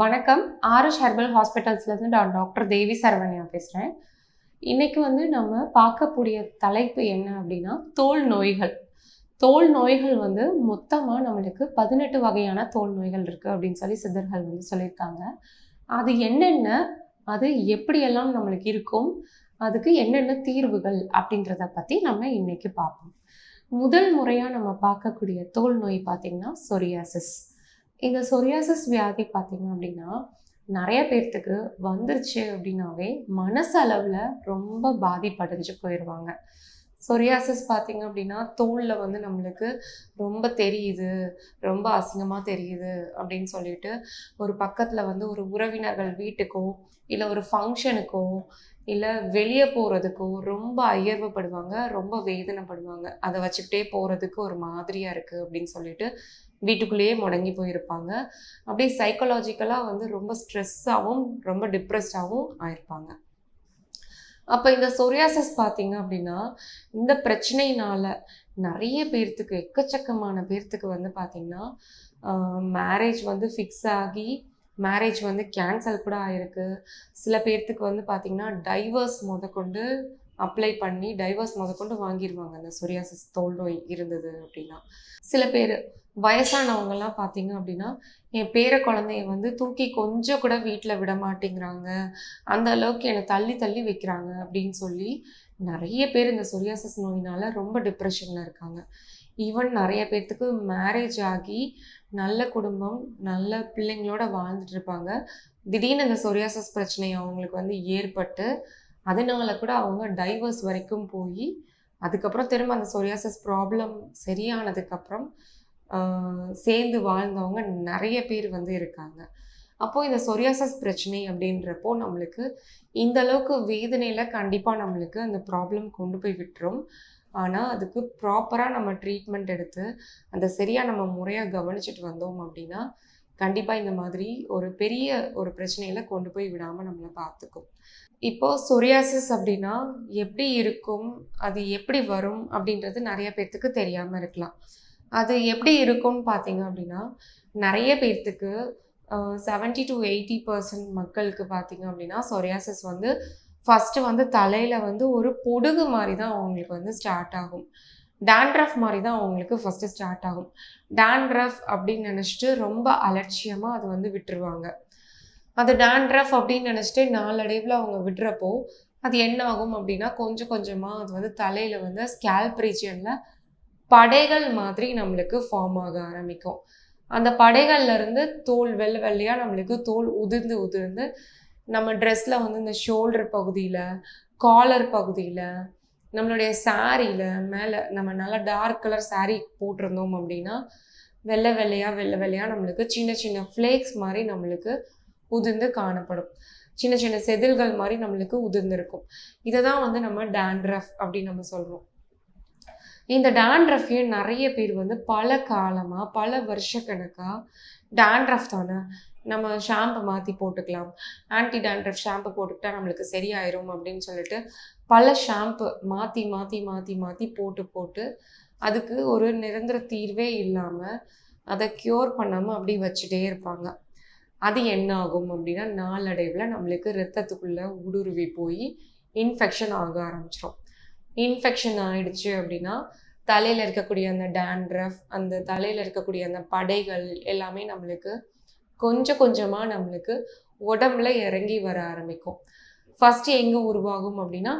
வணக்கம். RS herbal ஹாஸ்பிட்டல்ஸ்லேருந்து நான் doctor தேவி சரவணியா பேசுகிறேன் இன்னைக்கு வந்து நம்ம பார்க்கக்கூடிய தலைப்பு என்ன அப்படின்னா தோல் நோய்கள். தோல் நோய்கள் வந்து மொத்தமாக நம்மளுக்கு பதினெட்டு வகையான தோல் நோய்கள் இருக்குது அப்படின்னு சொல்லி சித்தர்கள் வந்து சொல்லியிருக்காங்க. அது என்னென்ன அது எப்படியெல்லாம் நம்மளுக்கு இருக்கும் அதுக்கு என்னென்ன தீர்வுகள் அப்படின்றத பற்றி நம்ம இன்னைக்கு பார்ப்போம். முதல் முறையாக நம்ம பார்க்கக்கூடிய தோல் நோய் பார்த்திங்கன்னா சொரியாசிஸ். இந்த சொரியாசிஸ் வியாதி பார்த்தீங்க அப்படின்னா நிறைய பேர்த்துக்கு வந்துருச்சு அப்படின்னாவே மனசளவில் ரொம்ப பாதிப்படைஞ்சு போயிடுவாங்க சொரியாசிஸ் பார்த்தீங்க அப்படின்னா தோலில் வந்து நம்மளுக்கு ரொம்ப தெரியுது ரொம்ப அசிங்கமாக தெரியுது அப்படின்னு சொல்லிட்டு ஒரு பக்கத்தில் வந்து ஒரு உறவினர்கள் வீட்டுக்கோ இல்லை ஒரு ஃபங்க்ஷனுக்கோ இல்லை வெளியே போகிறதுக்கோ ரொம்ப அயர்வுப்படுவாங்க ரொம்ப வேதனைப்படுவாங்க. அதை வச்சுக்கிட்டே போகிறதுக்கு ஒரு மாதிரியாக இருக்குது அப்படின்னு சொல்லிட்டு வீட்டுக்குள்ளேயே முடங்கி போயிருப்பாங்க. அப்படியே சைக்கலாஜிக்கலாக வந்து ரொம்ப ஸ்ட்ரெஸ்ஸாகவும் ரொம்ப டிப்ரெஸ்டாகவும் ஆயிருப்பாங்க. அப்போ இந்த சொரியாசஸ் பார்த்தீங்க அப்படின்னா இந்த பிரச்சனையினால நிறைய பேர்த்துக்கு எக்கச்சக்கமான பேர்த்துக்கு வந்து பார்த்தீங்கன்னா மேரேஜ் வந்து ஃபிக்ஸ் ஆகி மேரேஜ் வந்து கேன்சல் கூட ஆயிருக்கு. சில பேர்த்துக்கு வந்து பார்த்திங்கன்னா டைவர்ஸ் முதற்கொண்டு அப்ளை பண்ணி டைவர்ஸ் முதற்கொண்டு வாங்கிடுவாங்க அந்த சொரியாசிஸ் தோல் நோய் இருந்தது அப்படின்னா. சில பேர் வயசானவங்கெல்லாம் பார்த்தீங்க அப்படின்னா என் பேர குழந்தைய வந்து தூக்கி கொஞ்சம் கூட வீட்டில் விட மாட்டேங்கிறாங்க. அந்த அளவுக்கு என்னை தள்ளி தள்ளி வைக்கிறாங்க அப்படின்னு சொல்லி நிறைய பேர் இந்த சொரியாசிஸ் நோயினால் ரொம்ப டிப்ரெஷனில் இருக்காங்க. ஈவன் நிறைய பேர்த்துக்கு மேரேஜ் ஆகி நல்ல குடும்பம் நல்ல பிள்ளைங்களோட வாழ்ந்துட்டு இருப்பாங்க. திடீர்னு இந்த சொரியாசஸ் பிரச்சனை அவங்களுக்கு வந்து ஏற்பட்டு அதனால கூட அவங்க டைவர்ஸ் வரைக்கும் போய் அதுக்கப்புறம் திரும்ப அந்த சொரியாசஸ் ப்ராப்ளம் சரியானதுக்கப்புறம் சேர்ந்து வாழ்ந்தவங்க நிறைய பேர் வந்து இருக்காங்க. அப்போது இந்த சொரியாசஸ் பிரச்சனை அப்படின்றப்போ நம்மளுக்கு இந்த அளவுக்கு வேதனையில் கண்டிப்பாக நம்மளுக்கு அந்த ப்ராப்ளம் கொண்டு போய் விட்டுரும். ஆனால் அதுக்கு ப்ராப்பராக நம்ம ட்ரீட்மெண்ட் எடுத்து அந்த சரியாக நம்ம முறையாக கவனிச்சுட்டு வந்தோம் அப்படின்னா கண்டிப்பாக இந்த மாதிரி ஒரு பெரிய ஒரு பிரச்சனையில் கொண்டு போய் விடாமல் நம்மளை பார்த்துக்கும். இப்போது சொரியாசிஸ் அப்படின்னா எப்படி இருக்கும்? அது எப்படி வரும்? அப்படின்றது நிறைய பேர்த்துக்கு தெரியாமல் இருக்கலாம். அது எப்படி இருக்கும்னு பார்த்தீங்க அப்படின்னா நிறைய பேர்த்துக்கு செவன்ட்டி டு எயிட்டி பர்சன்ட் மக்களுக்கு பார்த்தீங்க அப்படின்னா சொரியாசிஸ் வந்து ஃபஸ்ட்டு வந்து தலையில் வந்து ஒரு பொடுகு மாதிரி தான் அவங்களுக்கு வந்து ஸ்டார்ட் ஆகும். டேண்ட்ரஃப் மாதிரி தான் அவங்களுக்கு ஃபஸ்ட்டு ஸ்டார்ட் ஆகும். டேண்ட்ரஃப் அப்படின்னு நினச்சிட்டு ரொம்ப அலட்சியமாக அது வந்து விட்டுருவாங்க. அது டேண்ட்ரஃப் அப்படின்னு நினச்சிட்டு நாளடைவில் அவங்க விடுறப்போ அது என்ன ஆகும் அப்படின்னா கொஞ்சம் கொஞ்சமாக அது வந்து தலையில் வந்து ஸ்கேல்ப் ரீஜியனில் படைகள் மாதிரி நம்மளுக்கு ஃபார்ம் ஆக ஆரம்பிக்கும். அந்த படைகள்லேருந்து தோல் வெள்ளை வெள்ளையாக நம்மளுக்கு தோல் உதிர்ந்து உதிர்ந்து நம்ம ட்ரெஸ்ஸில் வந்து இந்த ஷோல்டர் பகுதியில் காலர் பகுதியில் நம்மளுடைய சாரியில் மேலே நம்ம நல்லா டார்க் கலர் சாரீ போட்டிருந்தோம் அப்படின்னா வெள்ளை வெள்ளையாக வெள்ளை வெள்ளையாக நம்மளுக்கு சின்ன சின்ன ஃப்ளேக்ஸ் மாதிரி நம்மளுக்கு உதிர்ந்து காணப்படும். சின்ன சின்ன செதில்கள் மாதிரி நம்மளுக்கு உதிர்ந்திருக்கும். இதை தான் வந்து நம்ம டேண்ட்ரஃப் அப்படின்னு நம்ம சொல்கிறோம் இந்த டேண்ட்ரஃபையும் நிறைய பேர் வந்து பல காலமாக பல வருஷக்கணக்காக டேண்ட்ரஃப் தானே நம்ம ஷாம்பு மாற்றி போட்டுக்கலாம். ஆன்டி டேண்ட்ரஃப் ஷாம்பு போட்டுக்கிட்டா நம்மளுக்கு சரியாயிரும் அப்படின்னு சொல்லிட்டு பல ஷாம்பு மாற்றி மாற்றி மாற்றி மாற்றி போட்டு போட்டு அதுக்கு ஒரு நிரந்தர தீர்வே இல்லாமல் அதை க்யூர் பண்ணாமல் அப்படி வச்சுட்டே இருப்பாங்க. அது என்ன ஆகும் அப்படின்னா நாளடைவில் நம்மளுக்கு ரத்தத்துக்குள்ளே ஊடுருவி போய் இன்ஃபெக்ஷன் ஆக ஆரம்பிச்சிடும் இன்ஃபெக்ஷன் ஆயிடுச்சு அப்படின்னா தலையில் இருக்கக்கூடிய அந்த டேண்ட்ரஃப் அந்த தலையில் இருக்கக்கூடிய அந்த படைகள் எல்லாமே நம்மளுக்கு கொஞ்சம் கொஞ்சமாக நம்மளுக்கு உடம்புல இறங்கி வர ஆரம்பிக்கும். ஃபஸ்ட்டு எங்கே உருவாகும் அப்படின்னா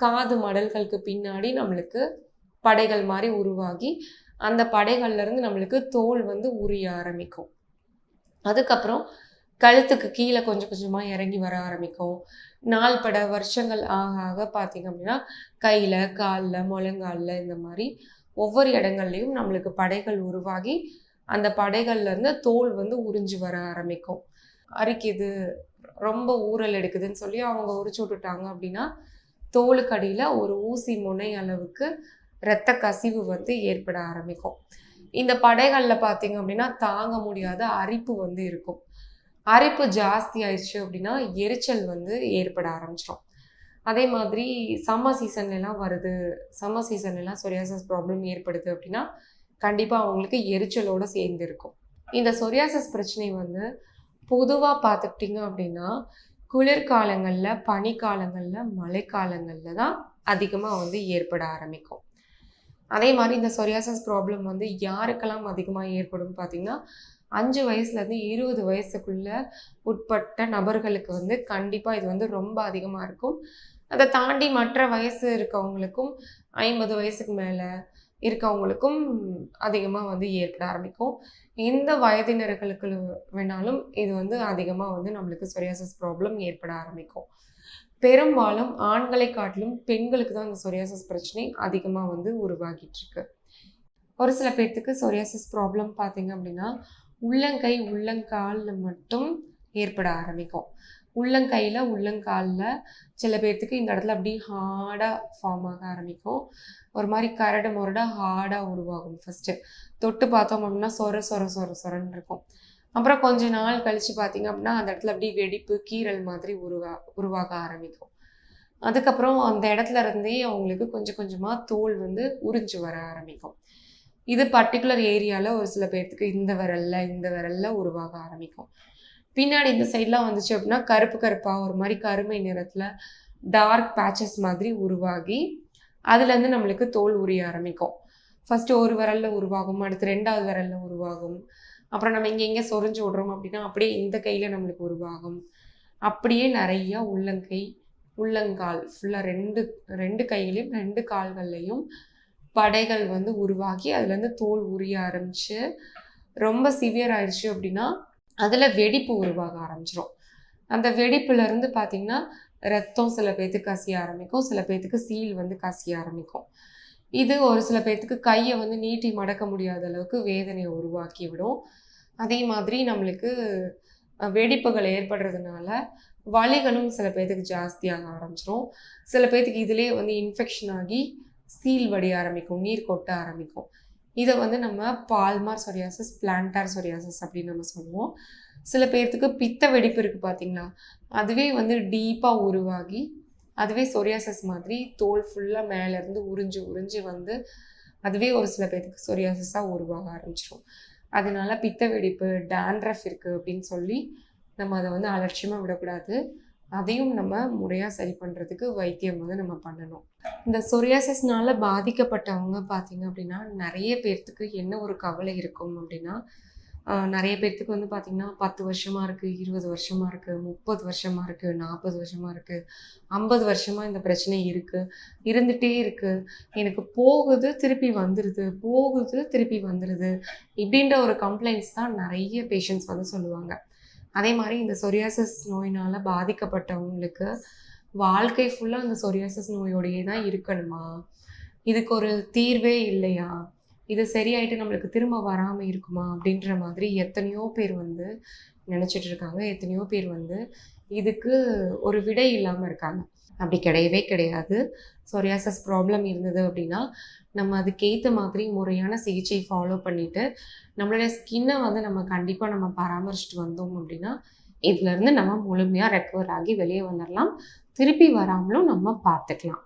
காது மடல்களுக்கு பின்னாடி நம்மளுக்கு படைகள் மாதிரி உருவாகி அந்த படைகள்லேருந்து நம்மளுக்கு தோல் வந்து உரிய ஆரம்பிக்கும். அதுக்கப்புறம் கழுத்துக்கு கீழே கொஞ்சம் கொஞ்சமாக இறங்கி வர ஆரம்பிக்கும். நாள் பட வருஷங்கள் ஆக ஆக பார்த்தீங்க அப்படின்னா கையில் காலில் முழங்காலில் இந்த மாதிரி ஒவ்வொரு இடங்கள்லையும் நம்மளுக்கு படைகள் உருவாகி அந்த படைகள்லேருந்து தோல் வந்து உறிஞ்சு வர ஆரம்பிக்கும். அரிக்குது ரொம்ப ஊறல் எடுக்குதுன்னு சொல்லி அவங்க உரிச்சு விட்டுட்டாங்க அப்படின்னா தோலுக்கு அடியில் ஒரு ஊசி முனை அளவுக்கு இரத்த கசிவு வந்து ஏற்பட ஆரம்பிக்கும். இந்த படைகளில் பார்த்தீங்க அப்படின்னா தாங்க முடியாத அரிப்பு வந்து இருக்கும். அரிப்பு ஜாஸ்தி ஆயிடுச்சு அப்படின்னா எரிச்சல் வந்து ஏற்பட ஆரம்பிச்சிடும் அதே மாதிரி சம்மர் சீசன்லலாம் வருது. சம்மர் சீசன்லலாம் சொரியாசஸ் ப்ராப்ளம் ஏற்படுது அப்படின்னா கண்டிப்பாக அவங்களுக்கு எரிச்சலோடு சேர்ந்து இருக்கும். இந்த சொரியாசஸ் பிரச்சனை வந்து பொதுவாக பார்த்துக்கிட்டிங்க அப்படின்னா குளிர்காலங்களில் பனிக்காலங்களில் மழைக்காலங்களில் தான் அதிகமாக வந்து ஏற்பட ஆரம்பிக்கும். அதே மாதிரி இந்த சொரியாசஸ் ப்ராப்ளம் வந்து யாருக்கெல்லாம் அதிகமாக ஏற்படும் பார்த்திங்கன்னா அஞ்சு வயசுலேருந்து இருபது வயசுக்குள்ள உட்பட்ட நபர்களுக்கு வந்து கண்டிப்பாக இது வந்து ரொம்ப அதிகமாக இருக்கும். அதை தாண்டி மற்ற வயசு இருக்கவங்களுக்கும் ஐம்பது வயசுக்கு மேலே இருக்கவங்களுக்கும் அதிகமாக வந்து ஏற்பட ஆரம்பிக்கும். எந்த வயதினர்களுக்கு வேணாலும் இது வந்து அதிகமாக வந்து நம்மளுக்கு சொரியாசஸ் ப்ராப்ளம் ஏற்பட ஆரம்பிக்கும். பெரும்பாலும் ஆண்களை காட்டிலும் பெண்களுக்கு தான் இந்த சொரியாசஸ் பிரச்சனை அதிகமாக வந்து உருவாகிட்டு இருக்கு. ஒரு சில பேர்த்துக்கு சொரியாசஸ் ப்ராப்ளம் பார்த்தீங்க அப்படின்னா உள்ளங்கை உள்ளங்காலில் மட்டும் ஏற்பட ஆரம்பிக்கும். உள்ளங்கையில் உள்ளங்காலில் சில பேர்த்துக்கு இந்த இடத்துல அப்படியே ஹார்டாக ஃபார்ம் ஆக ஆரம்பிக்கும். ஒரு மாதிரி கரடு முரடாக ஹார்டாக உருவாகும் ஃபஸ்ட்டு தொட்டு பார்த்தோம் அப்படின்னா சொர சொர சொர சொரன்னு இருக்கும். அப்புறம் கொஞ்ச நாள் கழித்து பார்த்தீங்க அப்படின்னா அந்த இடத்துல அப்படியே வெடிப்பு கீறல் மாதிரி உருவா உருவாக ஆரம்பிக்கும். அதுக்கப்புறம் அந்த இடத்துல இருந்தே அவங்களுக்கு கொஞ்சம் கொஞ்சமாக தோல் வந்து உறிஞ்சு வர ஆரம்பிக்கும். இது பர்டிகுலர் ஏரியாவில் ஒரு சில பேர்த்துக்கு இந்த விரல்ல இந்த விரல்ல உருவாக ஆரம்பிக்கும். பின்னாடி இந்த சைட்லாம் வந்துச்சு அப்படின்னா கருப்பு கருப்பாக ஒரு மாதிரி கருமை நிறத்தில் டார்க் பேச்சஸ் மாதிரி உருவாகி அதுலேருந்து நம்மளுக்கு தோல் உரிய ஆரம்பிக்கும். ஃபஸ்ட்டு ஒரு விரல்ல உருவாகும் அடுத்து ரெண்டாவது விரல்ல உருவாகும். அப்புறம் நம்ம இங்கே எங்கே சொரிஞ்சு விட்றோம் அப்படின்னா அப்படியே இந்த கையில் நம்மளுக்கு உருவாகும். அப்படியே நிறையா உள்ளங்கை உள்ளங்கால் ஃபுல்லாக ரெண்டு ரெண்டு கைகளையும் ரெண்டு கால்கள்லையும் படைகள் வந்து உருவாகி அதுலேருந்து தோல் உரிய ஆரம்பிச்சு ரொம்ப சிவியர் ஆயிடுச்சு அப்படின்னா அதில் வெடிப்பு உருவாக ஆரம்பிச்சிடும் அந்த வெடிப்புலேருந்து பார்த்திங்கன்னா ரத்தம் சில பேர்த்துக்கு கசிய ஆரம்பிக்கும் சில பேர்த்துக்கு சீல் வந்து கசிய ஆரம்பிக்கும். இது ஒரு சில பேர்த்துக்கு கையை வந்து நீட்டி மடக்க முடியாத அளவுக்கு வேதனையை உருவாக்கி விடும். அதே மாதிரி நம்மளுக்கு வெடிப்புகள் ஏற்படுறதுனால வலிகளும் சில பேர்த்துக்கு ஜாஸ்தியாக ஆரம்பிச்சிடும் சில பேர்த்துக்கு இதிலே வந்து இன்ஃபெக்ஷன் ஆகி சீல் வடிய ஆரம்பிக்கும் நீர் கொட்ட ஆரம்பிக்கும். இதை வந்து நம்ம பால்மார் சொரியாசஸ் பிளான்டார் சொரியாசஸ் அப்படின்னு நம்ம சொல்லுவோம். சில பேர்த்துக்கு பித்த வெடிப்பு இருக்குது பார்த்தீங்களா அதுவே வந்து டீப்பாக உருவாகி அதுவே சொரியாசஸ் மாதிரி தோல் ஃபுல்லாக மேலேருந்து உறிஞ்சு உறிஞ்சு வந்து அதுவே ஒரு சில பேர்த்துக்கு சொரியாசஸாக உருவாக ஆரம்பிச்சிடும் அதனால பித்த வெடிப்பு டேண்ட்ரஃப் இருக்குது அப்படின்னு சொல்லி நம்ம அதை வந்து அலட்சியமாக விடக்கூடாது. அதையும் நம்ம முறையாக சரி பண்ணுறதுக்கு வைத்தியம் வந்து நம்ம பண்ணணும். இந்த சொரியாசிஸ்னால பாதிக்கப்பட்டவங்க பார்த்தீங்க அப்படின்னா நிறைய பேர்த்துக்கு என்ன ஒரு கவலை இருக்கும் அப்படின்னா நிறைய பேர்த்துக்கு வந்து பார்த்திங்கன்னா பத்து வருஷமாக இருக்குது இருபது வருஷமாக இருக்குது முப்பது வருஷமாக இருக்குது நாற்பது வருஷமாக இருக்குது ஐம்பது வருஷமாக இந்த பிரச்சனை இருக்குது இருந்துகிட்டே இருக்குது எனக்கு போகுது திருப்பி வந்துடுது போகுது திருப்பி வந்துடுது இப்படின்ற ஒரு கம்ப்ளைண்ட்ஸ் தான் நிறைய பேஷண்ட்ஸ் வந்து சொல்லுவாங்க. அதே மாதிரி இந்த சொரியாசிஸ் நோயினால் பாதிக்கப்பட்டவங்களுக்கு வாழ்க்கை ஃபுல்லாக அந்த சொரியாசிஸ் நோயோடையே தான் இருக்கணுமா? இதுக்கு ஒரு தீர்வே இல்லையா? இது சரியாயிட்டு நம்மளுக்கு திரும்ப வராமல் இருக்குமா? அப்படின்ற மாதிரி எத்தனையோ பேர் வந்து நினச்சிட்டு இருக்காங்க. எத்தனையோ பேர் வந்து இதுக்கு ஒரு விடை இல்லாமல் இருக்காங்க. அப்படி கிடையவே கிடையாது. சொரியாசஸ் ப்ராப்ளம் இருந்தது அப்படின்னா நம்ம அதுக்கேற்ற மாதிரி முறையான சிகிச்சை ஃபாலோ பண்ணிவிட்டு நம்மளுடைய ஸ்கின்னை வந்து நம்ம கண்டிப்பாக நம்ம பராமரிச்சுட்டு வந்தோம் அப்படின்னா இதுலேருந்து நம்ம முழுமையாக ரெக்கவர் ஆகி வெளியே வந்துடலாம் திருப்பி வராமலும் நம்ம பார்த்துக்கலாம்.